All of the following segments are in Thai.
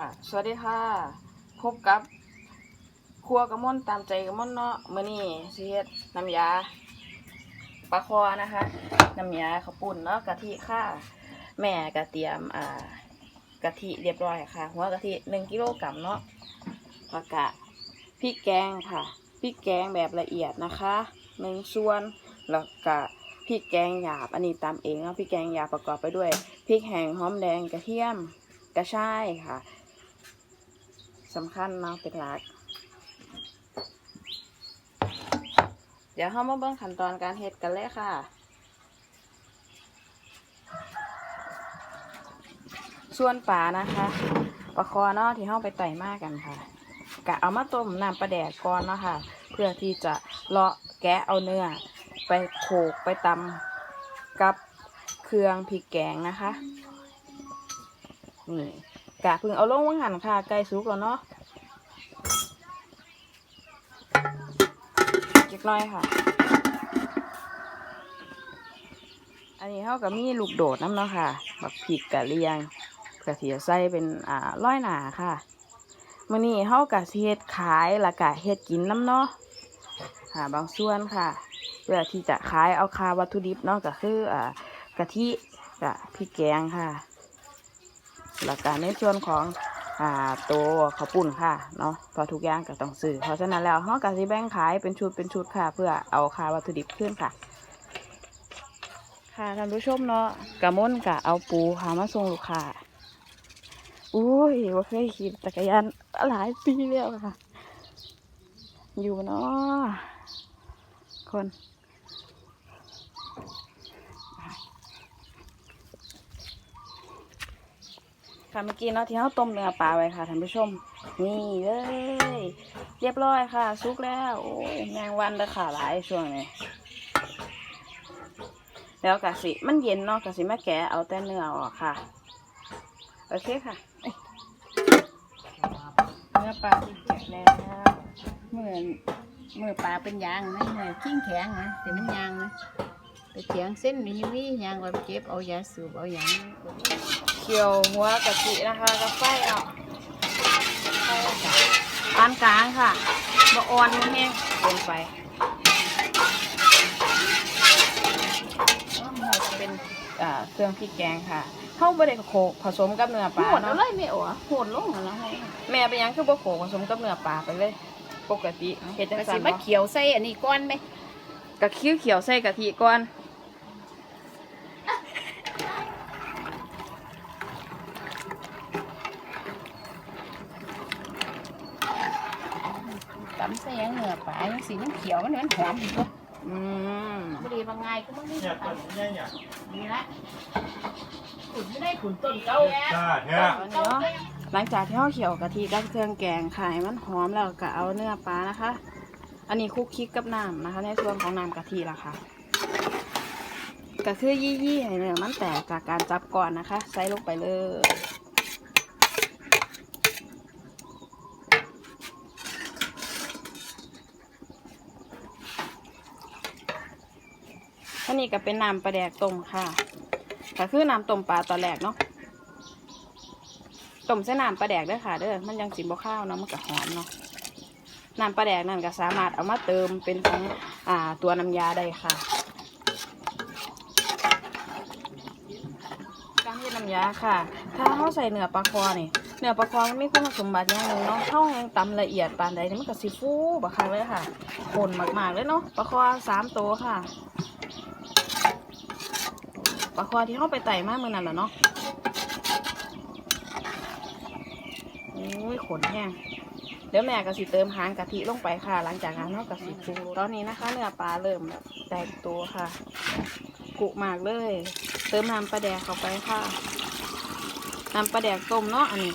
ค่ะ สวัสดีค่ะ พบกับครัวกระม่อนตามใจกระม่อนเนาะมื้อนี้สิเฮ็ดน้ำยาปลาคอนะคะ น้ำยาข้าวปุ้นเนาะกะทิค่ะ แม่ก็เตรียมอ่ากะทิเรียบร้อยค่ะ หัวกะทิหนึ่งกิโลกรัมเนาะแล้วก็พริกแกงค่ะพริกแกงแบบละเอียดนะคะหนึ่งส่วนแล้วก็พริกแกงหยาบอันนี้ตามเองเนาะพริกแกงหยาบประกอบไปด้วยพริกแห้งหอมแดงกระเทียมกระชายค่ะ สำคัญเนาะเป็นหลัก เดี๋ยวเรามาเบิ่งขั้นตอนการเฮ็ดกันเลยค่ะ ส่วนปลานะคะปลาคอเนาะที่เราไปไต่มากกันค่ะกะเอามาต้มน้ำปลาแดกก่อนเนาะค่ะ เพื่อที่จะเลาะแกะเอาเนื้อ ไปโขลกไปตำกับเครื่องพริกแกงนะคะนี่กะเพึ่งเอาลงวังหันค่ะไก่สุกแล้วเนาะ เล็กน้อยค่ะ อันนี้เขากับมีลูกโดดน้ำเนาะค่ะ บักผิกกะเลียงกะเทียใส่เป็นอ่าร้อยหนาค่ะมื่อนี้เขากะเฮ็ดขายและกะเฮ็ดกินน้ำเนาะค่ะบางส่วนค่ะเพื่อที่จะขายเอาคาวัตถุดิบเนาะก็คืออ่ากะทิกะพริกแกงค่ะ แล้วก็ในส่วนของ อ่าตัวข้าวปุ้นค่ะเนาะพอทุกอย่างก็ต้องซื้อเพราะฉะนั้นแล้วเราก็สิแบ่งขายเป็นชุดเป็นชุดค่ะ เพื่อเอาค่าวัตถุดิบขึ้นค่ะ ค่ะท่านผู้ชมเนาะกะม่นกะเอาปูหามาส่งลูกค้าอุ้ยว่าเคยขี่จักรยานหลายปีแล้วค่ะ อยู่เนาะคน ค่ะเมื่อกี้เนาะที่เขาต้มเนื้อปลาไว้ค่ะท่านผู้ชม นี่เลย เรียบร้อยค่ะสุกแล้วโอ้ยแมงวันเด้อค่ะหลายช่วงนี้แล้วกะสิมันเย็นเนาะกะสิแม่แกะเอาแต่เนื้อออกค่ะ โอเคค่ะเนื้อปลาที่แกะแล้วเมื่อเมื่อปลาเป็นยางนะเมื่อขิ้งแข็งนะแต่มันยางนะไปเถียงเส้นนี่วิยางไว้เก็บเอายาสูบเอาอย่าง เคี่ยวหัวกะทินะคะกับไฟเอาไฟเอาค่ะปานกลางค่ะบะอ่อนแห้งลงไปแล้วมันจะเป็นอ่าเครื่องพริกแกงค่ะเข้าบริโขกผสมกับเนื้อปลาหมดเนาะอะไรไม่ออกโหดลงแล้วให้แม่ไปยังคือบ่โขกผสมกับเนื้อปลาไปเลย ปกติเฮ็ดจังก็ซั่สินมาบ่เขียวใส่อันนี้ก้อนไหมกะคิ้วเขียวใส่กะทิก่อน ใส่หยังเนื้อปลายังสีมันเขียวมันเหมือนหอมอยู่อืมพอดีบางไงก็มันนี่เนี่ยต้นเนี่ยเนี่ยนี่ละขุนไม่ได้ขุนต้นเก่าจ้าเนี่ยตอนนี้เนาะหลังจากที่เราเขียวกะทิกับเครื่องแกงค่ะให้มันหอมแล้วก็เอาเนื้อปลานะคะ อันนี้คลุกคลิกกับน้ำนะคะ ในส่วนของน้ำกะทิละค่ะก็คือยี่ยี่ให้เนื้อมันแตกจากการจับก่อนนะคะ ใส่ลงไปเลย อันนี้ก็เป็นน้ำปลาแดกต้มค่ะก็คือน้ำต้มปลาตอนแรกเนาะต้มใส่น้ำปลาแดกด้อค่ะเด้อมันยังสิบ่ข้าวเนาะมันก็หอมเนาะน้ำปลาแดกนั่นก็สามารถเอามาเติมเป็นของอ่าตัวน้ำยาได้ค่ะการเฮ็ดน้ำยาค่ะ ถ้าเขาใส่เนื้อปลาคอนี่เนื้อปลาคอมันมีคุณสมบัติอย่างหนึ่งเนาะเข้าแห้งตำละเอียดปานใดนี่มันก็สิฟูบักคักเลยค่ะคนมากๆเลยเนาะปลาคอสามตัวค่ะ ลาคอที่เข้าไปไต่มากเมื่อนั้นแหละเนาะโอ้ยขนแห้งเดี๋ยวแม่ก็สิเติมหางกะทิลงไปค่ะ หลังจากนั้นเนากะสิปรุงรสตอนนี้นะคะ เนื้อปลาเริ่มแบบแตกตัวค่ะ กุมากเลย เติมน้ำปลาแดกเข้าไปค่ะน้ำปลาแดกต้มเนาะอันนี้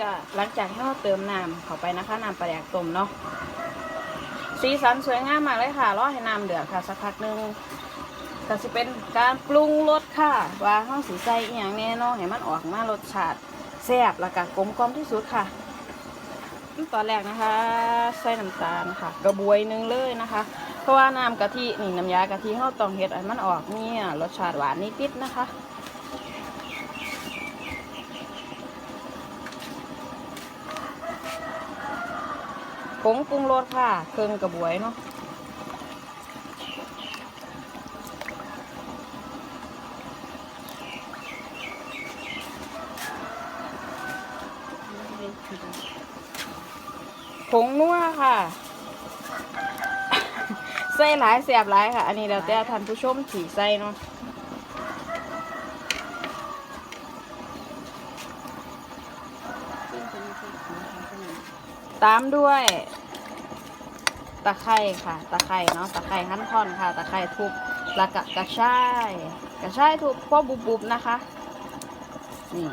ก็หลังจากที่เราเติมน้ำเข้าไปนะคะน้ำปลาแดกต้มเนาะสีสันสวยงามมากเลยค่ะรอให้น้ำเดือดค่ะสักพักหนึงก็สิเป็นการปรุงรสค่ะ ว่าเฮาสิใส่อีหยังแน่เนอนให้มันออกมารสชาติแซ่บแล้วก็กลมกล่อมที่สุดค่ะตอนแรกนะคะ ใส่น้ำตาลค่ะ กระบวยหนึงเลยนะคะ เพราะว่าน้ำกะทินี่น้ำยากะทิเฮาต้องเฮ็ดให้มันออกเนี่ยรสชาติหวานนิดๆนะคะ ผงปรุงรสค่ะเครื่องกระบวยเนาะผงนัวค่ะใส่หลายเสียบหลายค่ะ อันนี้แล้วแต่ท่านผู้ชมสีใส่เนาะ ตามด้วยตะไคร่ค่ะ ตะไคร่เนาะ ตะไคร่หั่นท่อนค่ะ ตะไคร่ทุบแล้วก็กระชาย กระชายทุบพอบุบๆนะคะ นี่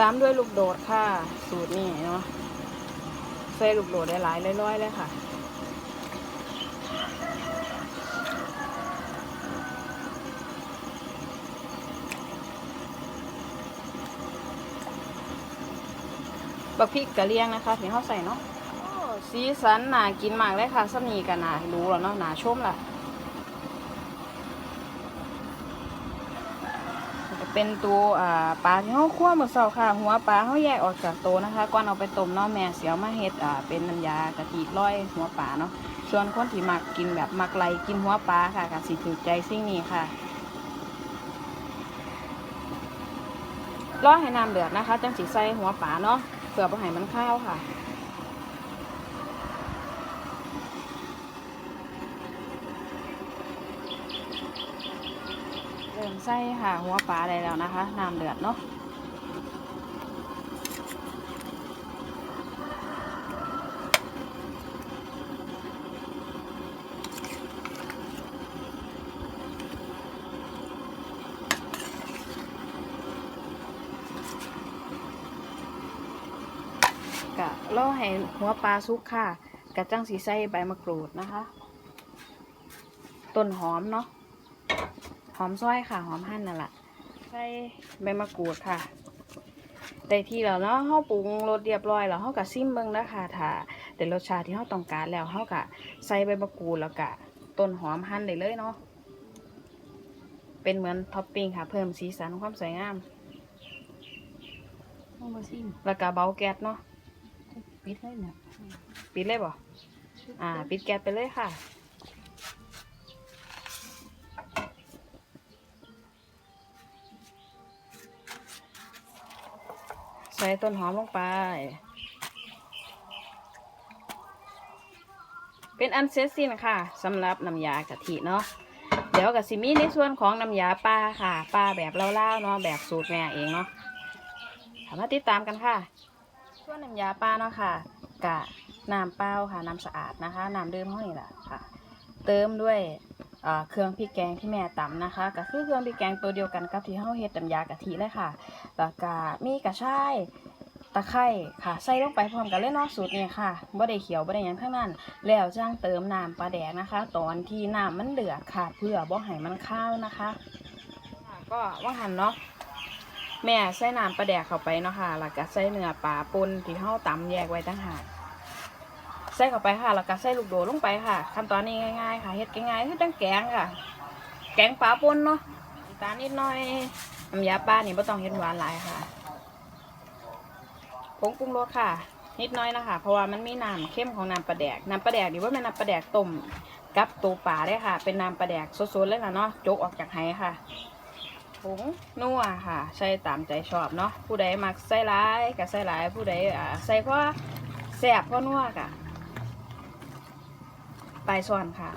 ตามด้วยลูกโดดค่ะ สูตรนี่เนาะใส่ลูกโดดได้หลายร้อยๆเลยค่ะบักพริกกะเลียงนะคะที่เขาใส่เนาะสีสันน่ากินมากเลยค่ะสำนีกันน่าดูแล้วเนาะน่าชมล่ะ จะ เป็นตัวปลาที่เขาคั่วเมื่อเช้าค่ะ หัวปลาเขาแยกออกจากโตนะคะก่อนเอาไปต้มเนาะแม่เสียวมาเฮ็ดเป็นน้ำยากะทิร้อยหัวปลาเนาะส่วนคนที่มักกินแบบมักไหลกินหัวปลาค่ะก็สิถูกใจสิ่งนี้ค่ะรอให้น้ำเดือดนะคะจังสิใส่หัวปลาเนาะเพื่อบ่ให้มันข้าวค่ะ ริ่มใส่ค่ะหัวปลาได้แล้วนะคะ น้ำเดือดเนาะกะล่อให้หัวปลาสุกค่ะกะจังสีใส่ใบมะกรูดนะคะ ต้นหอมเนาะ หอมซอยค่ะ หอมหั่นนั่นแหละใส่ใบมะกรูดค่ะได้ที่แล้วเนาะเฮาปรุงรสเรียบร้อยแล้วเฮาก็ซิมเบิ่งนะคะถ้าได้รสชาติที่เฮาต้องการแล้วเฮาก็ใส่ใบมะกรูดแล้วก็ต้นหอมหั่นได้เลยเนาะ เป็นเหมือนท็อปปิ้งค่ะ เพิ่มสีสันความสวยงามเอามาซิมแล้วก็เบาแก๊สเนาะ ปิดให้หน่อยปิดเลยบ่ อ่า ปิดแก๊สไปเลยค่ะ ใส่ต้นหอมลงไป เป็นอันเสร็จสิ้นค่ะสำหรับน้ำยากะทิเนาะเดี๋ยวกับซิมีในส่วนของน้ำยาปลาค่ะปลาแบบเล่าๆเนาะแบบสูตรแม่เองเนาะถามมาติดตามกันค่ะส่วนน้ำยาปลาเนาะค่ะกะน้ำเปล่าค่ะน้ำสะอาดนะคะน้ำดื่มห้อยละค่ะ เติมด้วย เครื่องพริกแกงที่แม่ตำนะคะ ก็คือเครื่องพริกแกงตัวเดียวกันกับที่เฮาเฮ็ดน้ำยากะทิเลยค่ะ แล้วก็มีกระชายตะไคร้ค่ะ ใส่ลงไปพร้อมกันเลยเนาะสูตรนี้ค่ะบ่ได้เขียวบ่ได้หยังทั้งนั้น แล้วจ้างเติมน้ำปลาแดกนะคะ ตอนที่น้ำมันเดือดค่ะ เพื่อบ่ให้มันข้าวนะคะ ก็ว่าหันเนาะแม่ใส่น้ำปลาแดกเข้าไปเนาะค่ะแล้วก็ใส่เนื้อปลาป่นที่เฮาตำแยกไว้ต่างหาก ใส่เข้าไปค่ะแล้วก็ใส่ลูกโดดลงไปค่ะ ขั้นตอนนี้ง่ายๆค่ะเฮ็ดง่ายๆคือจังแกงค่ะ แกงปลาป่นเนาะตาลนิดหน่อยน้ำยาปลานี่บ่ต้องเฮ็ดหวานหลายค่ะผงปรุงรสค่ะ นิดน้อยนะคะ เพราะว่ามันมีน้ำเข้มของน้ำปลาแดกน้ำปลาแดกดีว่าเป็นน้ำปลาแดกต้มกับตัวปลาได้ค่ะ เป็นน้ำปลาแดกสดๆเลยค่ะเนาะโจกออกจากไหค่ะผงนัวค่ะ ใส่ตามใจชอบเนาะผู้ใดมักใส่ร้ายก็ใส่ร้ายผู้ใดอ่าใส่เพราะแซ่บเพราะนัวกะ ปลายส่วนค่ะ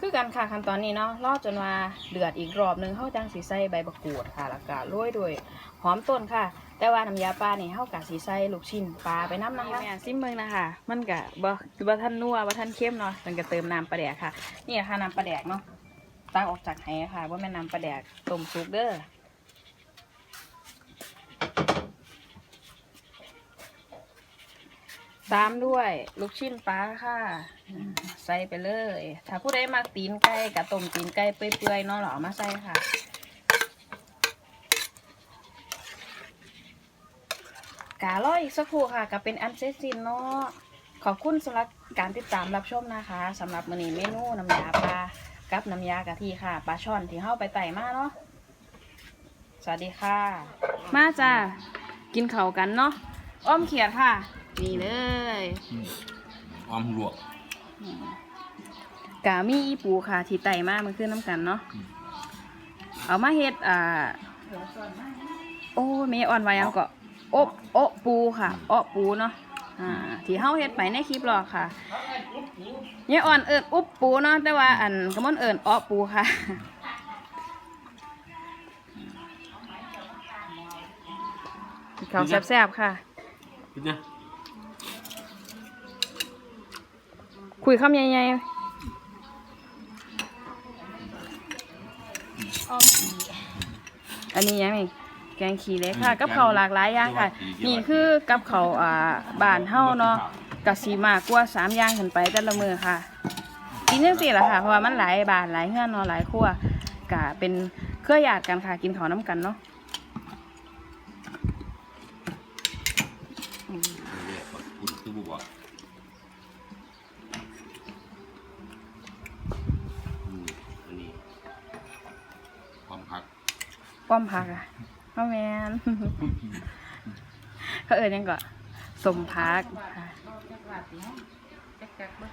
คือกันค่ะขั้นตอนนี้เนาะรอจนว่าเดือดอีกรอบหนึงเข้าจังสีใส่ใบบักกูดค่ะแล้วก็โรยด้วยหอมต้นค่ะ แต่ว่าน้ำยาปลานี่เฮากะสิใส่ลูกชิ้นปลาไปน้ำนะคะแม่ซิมเบิงนะคะ มันกะบ่บ่ทันนัวบ่ทันเค็มเนาะมันก็เติมน้ำปลาแดกค่ะ นี่ค่ะน้ำปลาแดกเนาะตักออกจากไหค่ะว่าแม่น้ำปลาแดกต้มสุกเด้อ ตามด้วยลูกชิ้นปลาค่ะ ใส่ไปเลย ถ้าผู้ใดมักตีนไก่กับต้มตีนไก่เปื่อยๆเนาะเรอมาใส่ค่ะกาล่ออีกสักครู่ค่ะก็เป็นอันเสร็จสิ้นเนาะขอบคุณสำหรับการติดตามรับชมนะคะสำหรับมื้อนี้เมนูน้ำยาปลากับน้ำยากะทิค่ะปลาช่อนที่เฮาไปไต่มาเนาะสวัสดีค่ะ มาจ้ากินเข่ากันเนาะอ้อมเขียดค่ะ นี่เลยออมลวกกามีอีปูค่ะที่ไต่มามันคือน้ำกันเนาะเอามาเฮ็ดอ่า โอ้แม่อ่อนไว้ยังก็อบโอะปูค่ะโอะปูเนาะอ่าที่เฮาเฮ็ดไปในคลิปหรอกค่ะเนี่ยอ่อนเอิญอุบปูเนาะแต่ว่าอันกระมอนเอิญอ้อปูค่ะข้าวแซ่บๆค่ะพี่นะ คุยคำใหญ่ๆอันนี้ยังไงแกงขี้เล็กค่ะ กับเขาวหลากหลายอย่างค่ะ นี่คือกับเขาวอ่าบ้านเฮาเนาะกะสีมากกว่าสามอย่างขึ้นไปแต่ละมือค่ะกินจังซี่ล่ะค่ะ เพราะว่ามันหลายบ้านหลายเฮือนเนาะหลายครัวกะเป็นเครือญาติกันค่ะ กินข้าวน้ำกันเนาะเรียกว่าคุณคือบุบอก ป้อมผักอะพ่อแมนเขาเอ่ยยังก็สมพักค่ะ จักบาทเนาะจักบ่